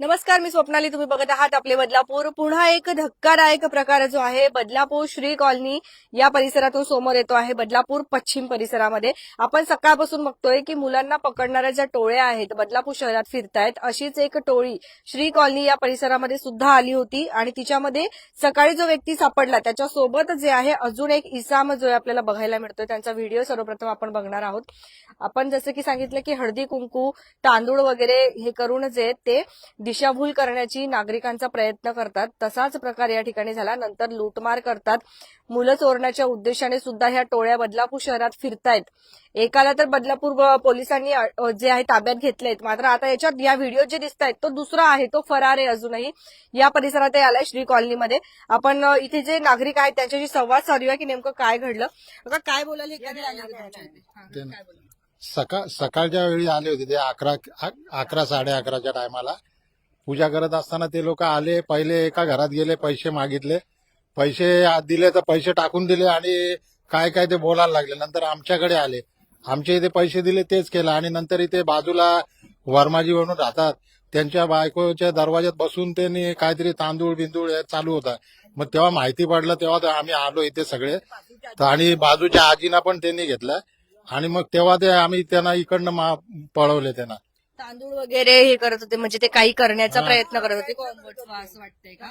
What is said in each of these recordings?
नमस्कार मी स्वप्नाली. तुम्ही बघत आहात आपले बदलापूर. पुन्हा एक धक्कादायक प्रकार जो आहे बदलापूर श्री कॉलनी या परिसरातून समोर येतो आहे बदलापूर पश्चिम परिसरामध्ये. आपण सकाळपासून बघतोय की मुलांना पकडणाऱ्या ज्या टोळ्या आहेत बदलापूर शहरात फिरतायत अशीच एक टोळी श्री कॉलनी या परिसरामध्ये सुद्धा आली होती आणि तिच्यामध्ये सकाळी जो व्यक्ती सापडला त्याच्यासोबत जे आहे अजून एक इसाम जो आहे आपल्याला बघायला मिळतोय. त्यांचा व्हिडिओ सर्वप्रथम आपण बघणार आहोत. आपण जसं की सांगितलं की हळदी कुंकू तांदूळ वगैरे हे करून जे ते दिशाभूल करण्याची नागरिकांचा प्रयत्न करतात. तसाच प्रकार या ठिकाणी झाला. नंतर लूटमार करतात. मुलं चोरण्याच्या उद्देशाने सुद्धा ह्या टोळ्या बदलापूर शहरात फिरतायत. एकाला तर बदलापूर पोलिसांनी जे आहे ताब्यात घेतलेत. मात्र आता याच्यात या व्हिडिओ जे दिसत आहेत तो दुसरा आहे. तो फरार आहे अजूनही. या परिसरात आलाय श्री कॉलनीमध्ये. आपण इथे जे नागरिक आहेत त्यांच्याशी संवाद साधूया की नेमकं काय घडलं. बघा काय हे? हा, बोलाल? सकाळ सकाळच्या वेळी आले होते ते अकरा अकरा साडे अकराच्या टायमाला पूजा करत असताना ते लोक आले पहिले एका घरात गेले पैसे मागितले. पैसे दिले तर पैसे टाकून दिले आणि काय काय ते बोलायला लागले. नंतर आमच्याकडे आले. आमच्या इथे पैसे दिले तेच केलं. आणि नंतर इथे बाजूला वर्माजी म्हणून राहतात. त्यांच्या बायकोच्या दरवाज्यात बसून त्यांनी काहीतरी तांदूळ बिंदूळ हे चालू होता. मग तेव्हा माहिती पडलं तेव्हा आम्ही आलो इथे सगळे. तर आणि बाजूच्या आजीना पण त्यांनी घेतलं. आणि मग तेव्हा ते आम्ही त्यांना इकडनं पळवले त्यांना. तांदूळ वगैरे हे करत होते म्हणजे ते काही करण्याचा हा. प्रयत्न करत होते. कोंबट असं वाटतंय का?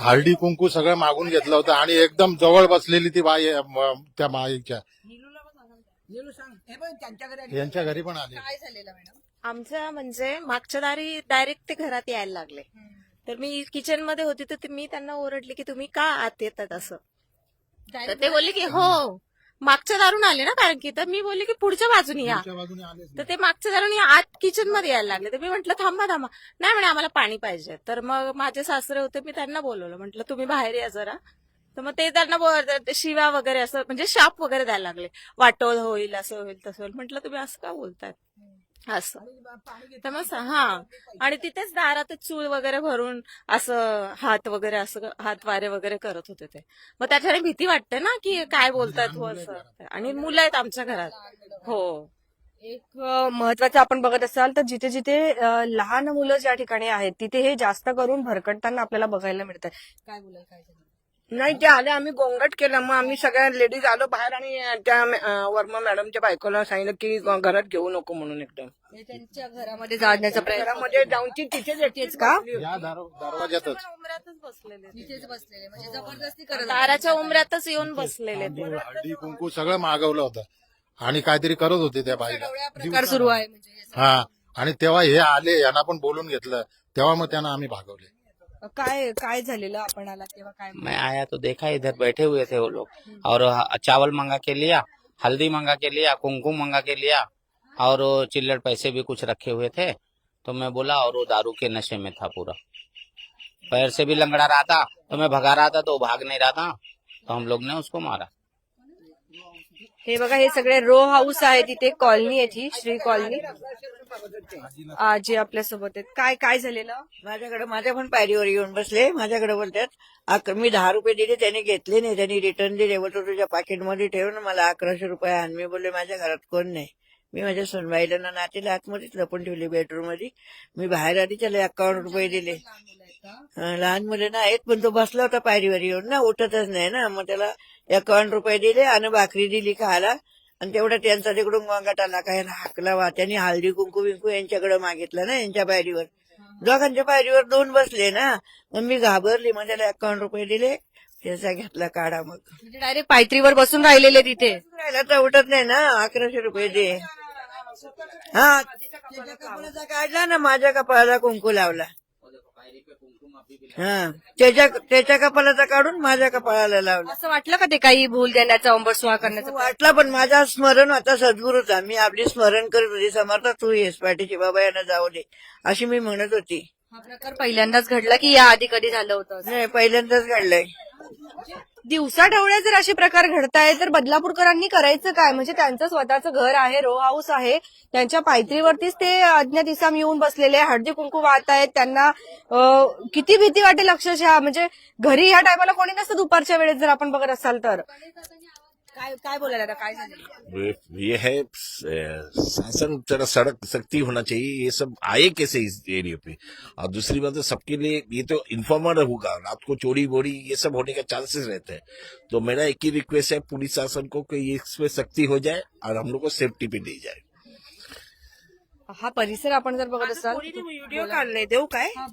हळदी कुंकू. सगळं मागून घेतलं होतं आणि एकदम जवळ बसलेली ती बाई अ, म- त्या माईच्या. यांच्या घरी पण आले. काय झालेलं मॅडम? आमचं म्हणजे मागच्या दारी डायरेक्ट ते घरात यायला लागले. तर मी किचनमध्ये होती तर ते- मी त्यांना ओरडले की तुम्ही का आत येतात असं? तर ते बोलले की हो. मागच्या दारून आले ना कारण की? तर मी बोलले की पुढच्या बाजूने या. त्यांच्या बाजूने आलेच तर नाही. ते मागच्या दारून आत किचनमध्ये यायला लागले. तर मी म्हंटल थांबा थांबा. नाही म्हणे आम्हाला पाणी पाहिजे. तर मग माझे सासरे होते मी त्यांना बोलवलं. म्हटलं तुम्ही बाहेर या जरा. तर मग ते त्यांना बोल- शिव्या वगैरे असं म्हणजे शाप वगैरे द्यायला लागले. वाटोळ होईल असं होईल तसं होईल. म्हटलं तुम्ही असं का बोलताय? असं. तर मग हा. आणि तिथेच दारातच चूळ वगैरे भरून असं हात वगैरे असं हात वारे वगैरे करत होते ते. मग त्याच्याने भीती वाटते ना की काय बोलतात हो असं. आणि मुलं आहेत आमच्या घरात. हो. एक महत्वाचं आपण बघत असाल तर जिथे जिथे लहान मुलं ज्या ठिकाणी आहेत तिथे हे जास्त करून भरकटताना आपल्याला बघायला मिळतं काय बोलाल काय? नाही ते आले आम्ही गोंगट केलं. मग आम्ही सगळ्या लेडीज आलो बाहेर आणि त्या अं, वर्मा मॅडमच्या बायकोला सांगितलं की घरात घेऊ नको म्हणून एकदम. म्हणजे त्यांच्या घरामध्ये जाण्याचा प्रयत्न घरामध्ये जाऊन ती तिथेच एकटीच का? या दार- दरवाज्यातच. तिथेच बसलेले म्हणजे जबरदस्ती करत दाराच्या उमऱ्यातच येऊन बसलेले ते. तांदूळ, हळदी कुंकू सगळं मागवलं होतं. आणि काहीतरी करत होते त्या बाईला. प्रकार सुरू आहे म्हणजे हे. हा. आणि तेव्हा हे आले यांना पण बोलून घेतलं. तेव्हा मग त्यांना आम्ही भागवले. काय काय मैं आया तो देखा, इधर बैठे हुए थे वो लोग। और चावल मंगा के लिया, हल्दी मंगा के लिया, कुमकुम मंगा के लिया, और चिल्लर पैसे भी कुछ रखे हुए थे। तो मैं बोला, और वो दारू के नशे में था पूरा। पैर से भी लंगड़ा रहा था तो मैं भगा रहा था तो भाग नहीं रहा था। तो हम लोग ने उसको मारा। हे बघा हे सगळे रो हाऊस आहे तिथे कॉलनी आहे ती श्री कॉलनी आजी आपल्यासोबत आहेत. काय काय झालेलं? माझ्याकडे माझ्या पण पायरीवर येऊन बसले. माझ्याकडे बोलतात अक- मी दहा रुपये दिले त्याने घेतले नाही. त्यांनी रिटर्न दिले. बोलतो तुझ्या पाकिटमध्ये ठेवून मला अकराशे रुपये आण. मी बोलले माझ्या घरात कोण नाही? मी माझ्या सोनबाईला ना नातीला आतमध्येच लपून ठेवली बेडरूममध्ये मी बाहेर आली त्याला अकाउंट रुपये दिले. लहान मुलं ना आहेत पण तो बसला होता पायरीवर येऊन ना उठतच नाही ना. मग त्याला एकावन्न रुपये दिले आणि भाकरी दिली खायला. आणि तेवढा त्यांचा तिकडून गोंगाट आला काय हाकला वा त्यांनी हळदी कुंकू बिंकू यांच्याकडे मागितलं ना यांच्या पायरीवर. दोघांच्या पायरीवर दोन बसले ना. मग मी घाबरली मग त्याला एकावन्न रुपये दिले. त्याचा घेतला काढा मग. म्हणजे डायरेक्ट पायत्रीवर बसून राहिलेले तिथे. राहिला तर उठत नाही ना. अकराशे रुपये दे. हा. काढला ना माझ्या कपाळाला कुंकू लावला. हा. त्याच्या त्याच्या कपाळाचा काढून माझ्या कपाळाला लावला. असं वाटलं का ते काही भूल देण्याचा अंबरसुहा करण्याचा? वाटला पण माझा स्मरण होता सद्गुरूचा. मी आपली स्मरण करत होती समर्थ तू येस पाठीची बाबा यांना जाऊ दे अशी मी म्हणत होती. हा प्रकार पहिल्यांदाच घडला की या आधी कधी झालं होतं? नाही पहिल्यांदाच घडलंय. दिवसा ढवळ्या जर असे प्रकार घडताय तर बदलापूरकरांनी करायचं काय? म्हणजे त्यांचं स्वतःचं घर आहे रो हाऊस आहे. त्यांच्या पायत्रीवरतीच ते अज्ञात इसाम येऊन बसलेले हळदी कुंकू वाहत आहेत. त्यांना किती भीती वाटेल अक्षरशः? म्हणजे घरी ह्या टायमाला कोणी नसतं दुपारच्या वेळेत जर आपण बघत असाल तर. ये- है शासन जरा सड़क, सख्ती होना चाहिए, ये सब आए कैसे इस एरिया पे? और दूसरी बात है, सबके लिए ये तो इन्फॉर्मर होगा, रात को चोरी बोरी, ये सब होने का चांसेस रहते हैं। तो मेरा एक ही रिक्वेस्ट है, पुलिस शासन को कि इस पे सख्ती हो जाए और हम लोग को सेफ्टी पे दी जाए। हा परिसर आपण जर बघत असाल व्हिडिओ काढले देऊ काय? हा.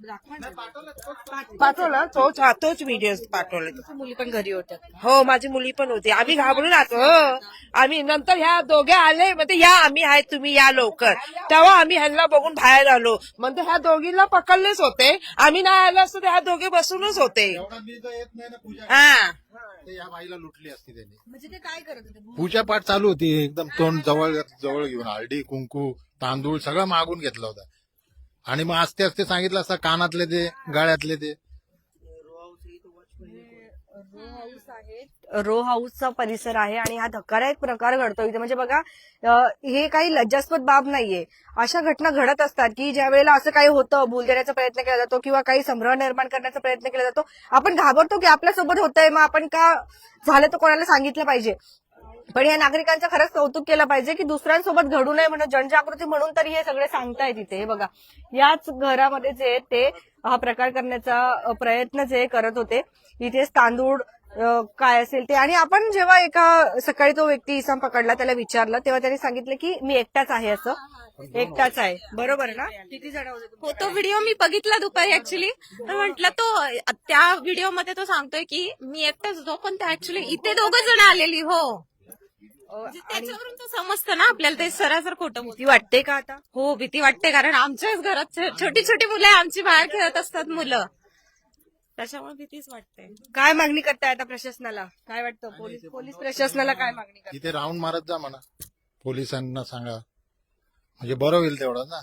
पाठवला तोच हा तोच व्हिडिओ पाठवले मुली पण घरी होत्या. हो माझी मुली पण होती. आम्ही घाबरून आलो. हो. आम्ही नंतर ह्या दोघे आले म्हणजे या आम्ही आहे तुम्ही या लवकर. तेव्हा आम्ही ह्यांना बघून बाहेर आलो. म्हणजे ह्या दोघींना पकडलेच होते. आम्ही नाही आलो असतो तर ह्या दोघे बसूनच होते. एवढा मी तर येत नाही ना पूजा. हा. ते या बाईला लुटली असती त्यांनी. म्हणजे ते काय करत होते? पूजा पाठ चालू होती एकदम तोंड जवळ जवळ घेऊन हळदी कुंकू तांदूळ सगळं मागून घेतलं होतं. आणि मग आस्ते आस्ते सांगितलं असतं कानातले ते गळ्यातले ते. रो हाऊस आहे रो हाऊसचा परिसर आहे आणि हा धक्कादायक प्रकार घडतो इथे. म्हणजे बघा हे काही लज्जास्पद बाब नाहीये. अशा घटना घडत असतात की ज्या वेळेला असं काही होतं भूल देण्याचा प्रयत्न केला जातो किंवा काही संभ्रम निर्माण करण्याचा प्रयत्न केला जातो आपण घाबरतो की आपल्यासोबत होतंय. मग आपण का झालं तर कोणाला सांगितलं पाहिजे? पण या नागरिकांचं खरंच कौतुक केलं पाहिजे की दुसऱ्यांसोबत घडू नये म्हणून जनजागृती म्हणून तरी हे सगळे सांगताय तिथे हे बघा याच घरामध्ये जे ते हा प्रकार करण्याचा प्रयत्न जे करत होते इथेच तांदूळ काय असेल ते. आणि आपण जेव्हा एका सकाळी तो व्यक्ती इसम पकडला त्याला विचारलं तेव्हा त्यांनी सांगितलं की मी एकटाच आहे असं. एकटाच आहे. बरोबर ना? किती जण हो तो व्हिडिओ मी बघितला दुपारी ऍक्च्युली तर म्हटलं तो त्या व्हिडिओमध्ये तो सांगतोय की मी एकटाच होतो पण त्या ऍक्च्युली इथे दोघं जण आलेली हो. म्हणजे त्याच्यावरून तर समजतं ना आपल्याला ते सरासर खोटं बोलतो भीती वाटते का आता? हो भीती वाटते कारण आमच्याच घरात छ- छोटी छोटी मुलं आहे, आमची बाहेर खेळत असतात मुलं. त्याच्यामुळे भीतीच वाटते. काय मागणी करताय आता प्रशासनाला? काय वाटतं? पोलीस पोलीस प्रशासनाला काय मागणी करताय? इथे राऊंड मारत जा म्हणा. पोलिसांना सांगा. म्हणजे बरं होईल तेवढं ना.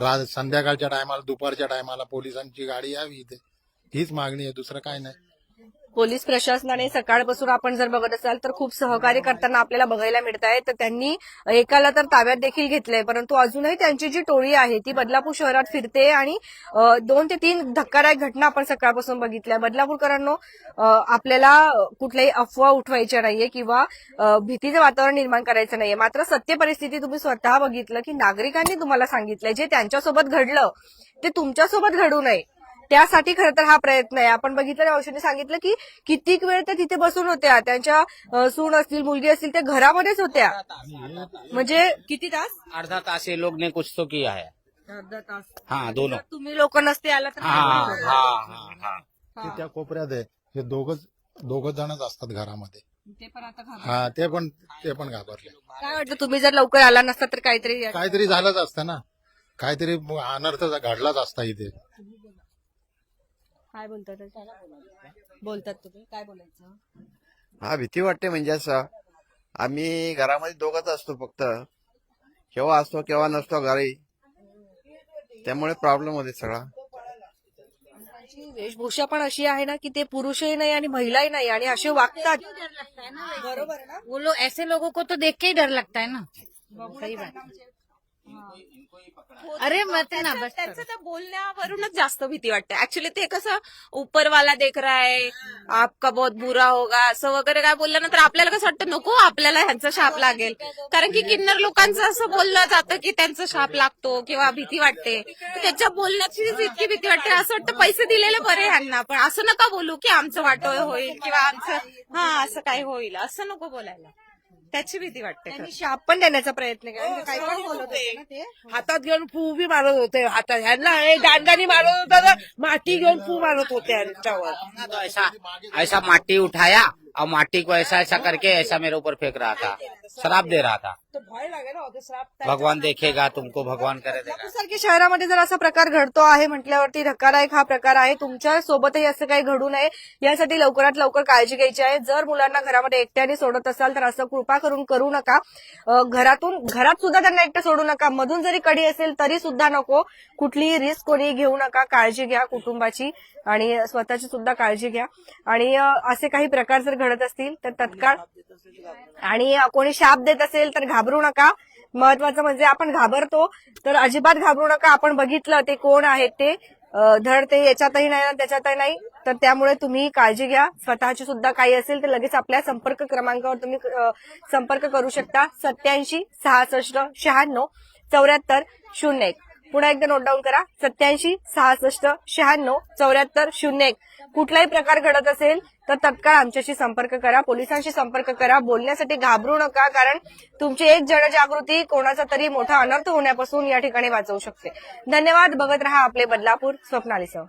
रात संध्याकाळच्या टायमाला दुपारच्या टायमाला पोलिसांची गाडी यावी इथे. हीच मागणी आहे दुसरं काय नाही. पोलीस प्रशासनाने सकाळपासून आपण जर बघत असाल तर खूप सहकार्य करताना आपल्याला बघायला मिळत आहे तर त्यांनी एकाला तर ताब्यात देखील घेतलंय. परंतु अजूनही त्यांची जी टोळी आहे ती बदलापूर शहरात फिरते आणि दोन ते तीन धक्कादायक घटना आपण सकाळपासून बघितल्या. बदलापूरकरांनो आपल्याला कुठल्याही अफवा उठवायच्या नाहीये किंवा भीतीचं वातावरण निर्माण करायचं नाहीये. मात्र सत्य परिस्थिती तुम्ही स्वतः बघितलं की नागरिकांनी तुम्हाला सांगितलंय जे त्यांच्यासोबत घडलं ते तुमच्यासोबत घडू नये. त्यासाठी खरं तर हा प्रयत्न आहे. आपण बघितलं औषधी सांगितलं की कितीक वेळ त्या तिथे बसून होत्या. त्यांच्या सून असतील मुलगी असतील त्या घरामध्येच होत्या. म्हणजे किती तास? आधा तास ये लोग ने कुछ तो किया है अर्धा तास. हाँ दोनों. तुम्ही लोक नसते आला तर हाँ हाँ हाँ हाँ. ते त्या कोपऱ्यात आहे. हे दोघच दोघ जणच असतात घरामध्ये. ते पण आता घाबरले. हा ते पण ते पण घाबरले. काय वाटतं तुम्ही जर लवकर आला नसता तर काहीतरी काहीतरी झालंच असतं ना. काहीतरी अनर्थ घडलाच असता इथे. काय बोलतात बोलतात तुम्ही? काय बोलायचं? हा भीती वाटते म्हणजे असं. आम्ही घरामध्ये दोघंच असतो फक्त. केव्हा असतो केव्हा नसतो घरी. त्यामुळे प्रॉब्लेम होते सगळा. त्यांची वेशभूषा पण अशी आहे ना की ते पुरुषही नाही आणि महिलाही नाही आणि असे वागतात. बरोबर ना? वो लोग ऐसे लोगों को तो देख के ही डर लगता है ना. सही बात. अरे मत ना बस त्यांचं त्या बोलण्यावरूनच जास्त भीती वाटते. ऍक्च्युली ते कसं उपरवाला देख रहा है आपका बहुत बुरा होगा असं वगैरे काय बोललं ना तर आपल्याला कसं वाटतं नको आपल्याला ह्यांचा शाप लागेल. कारण की किन्नर लोकांचं असं बोललं जातं की त्यांचा शाप लागतो किंवा भीती वाटते. त्याच्या बोलण्याचीच इतकी भीती वाटते. असं वाटतं पैसे दिलेले बरे ह्यांना पण असं नका बोलू की आमचं वाटोळ होईल किंवा आमचं हा असं काही होईल. असं नको बोलायला. त्याची भीती वाटते त्यांनी शाप पण देण्याचा प्रयत्न केला. म्हणजे काही पण बोलत होते ना ते. हातात घेऊन फू बी मारत होते. हातात ह्यांना हे दांडानी मारत होता तर माती घेऊन फू मारत होते ह्यांच्यावर. तो ऐसा ऐसा माटी उठाया और माटी को ऐसा ऐसा करके ऐसा मेरे ऊपर फेंक रहा था। शराब दे रहा था। तो भय लागे ना होते श्राप भगवान देखेगा तुमको भगवान करे सारख्या शहरामध्ये जर असा प्रकार घडतो आहे म्हटल्यावरती धक्कादायक हा प्रकार आहे. तुमच्या सोबतही असं काही घडू नये. यासाठी लवकरात लवकर काळजी घ्यायची आहे. जर मुलांना घरामध्ये एकट्याने सोडत असाल तर असं कृपा करून करू नका. घरातून घरात सुद्धा त्यांना एकटं सोडू नका. मधून जरी कडी असेल तरी सुद्धा नको. कुठलीही रिस्क कोणी घेऊ नका. काळजी घ्या कुटुंबाची आणि स्वतःची सुद्धा काळजी घ्या. आणि असे काही प्रकार जर घडत असतील तर तत्काळ आणि कोणी शाप देत असेल तर घाबरू नका. महत्वाचं म्हणजे आपण घाबरतो. तर अजिबात घाबरू नका. आपण बघितलं ते कोण आहेत ते. धड ते याच्यातही नाही ना त्याच्यातही नाही. तर त्यामुळे तुम्ही काळजी घ्या. स्वतःची सुद्धा काही असेल तर लगेच आपल्या संपर्क क्रमांकावर तुम्ही संपर्क करू शकता. सत्याऐंशी सहासष्ट शहाण्णव चौऱ्याहत्तर शून्य एक. पुन्हा एकदा नोट डाऊन करा. सत्याऐंशी सहासष्ट शहाण्णव चौऱ्याहत्तर शून्य एक. कुठलाही प्रकार घडत असेल तर तत्काळ आमच्याशी संपर्क करा. पोलिसांशी संपर्क करा. बोलण्यासाठी घाबरू नका कारण तुमची एक जनजागृती कोणाचा तरी मोठा अनर्थ होण्यापासून या ठिकाणी वाचवू शकते. धन्यवाद. बघत रहा आपले बदलापूर स्वप्नालीसह